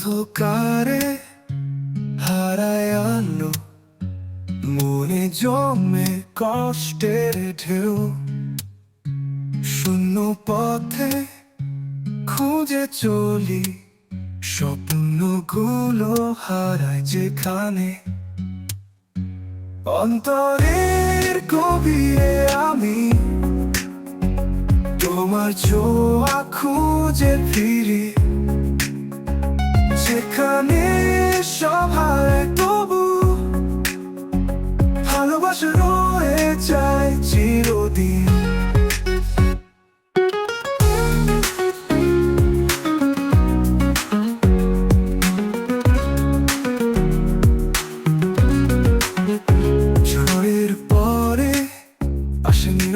অন্ধকারে হারায়ান্ন মনে জমে কষ্টের ঢেউ। শূন্য পথে খুঁজে চলি, স্বপ্নগুলো হারায় যেখানে। অন্তরের গভীরে আমি, তোমার ছোঁয়া খুঁজে ফিরে।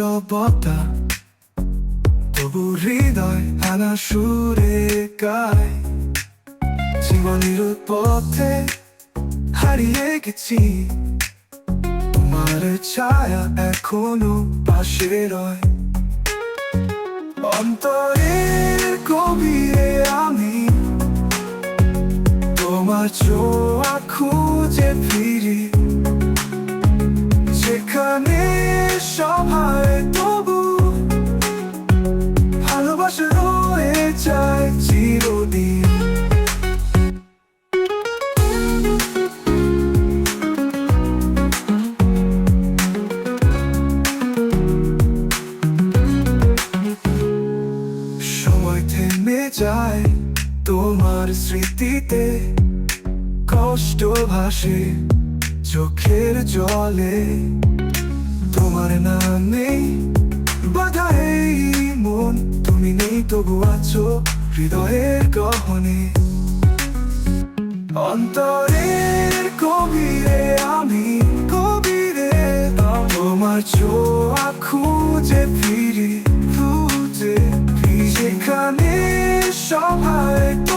নীরবতা তবু হৃদয় আনা সুরে গায়। জীবনের পথে হারিয়ে গেছি। তোমার ছায়া এখনও পাশে রয়। অন্তরের গভীরে আমি তোমার ছোঁয়া খুঁজে ফিরি। যেখানে সবাই যায় তোমার স্মৃতিতে। কষ্ট ভাসে চোখের জলে। তোমার নামে বাধা এই মন, তুমি নেই তবু আছো হৃদয়ের গহনে। অন্তরের গভীরে আমি, গভীরে তোমার ছোঁয়া খুঁজে ফিরি খুঁজে ফিরি যেখানে সবাই তো